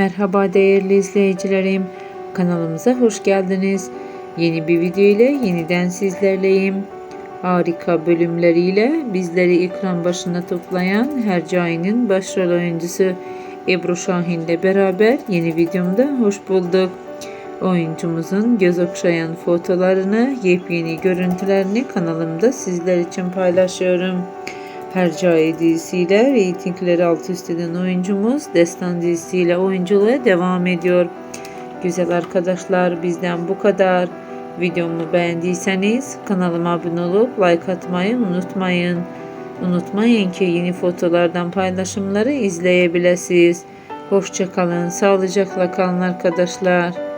Merhaba değerli izleyicilerim. Kanalımıza hoş geldiniz. Yeni bir video ile yeniden sizlerleyim. Harika bölümleriyle bizleri ekran başına toplayan Hercai'nin başrol oyuncusu Ebru Şahin ile beraber yeni videomda hoş bulduk. Oyuncumuzun göz okşayan fotolarını, yepyeni görüntülerini kanalımda sizler için paylaşıyorum. Hercai dizisiyle reytingleri alt üst eden oyuncumuz Destan dizisiyle oyunculuğa devam ediyor. Güzel arkadaşlar bizden bu kadar. Videomu beğendiyseniz kanalıma abone olup like atmayı unutmayın. Unutmayın ki yeni fotolardan paylaşımları izleyebilirsiniz. Hoşçakalın, sağlıcakla kalın arkadaşlar.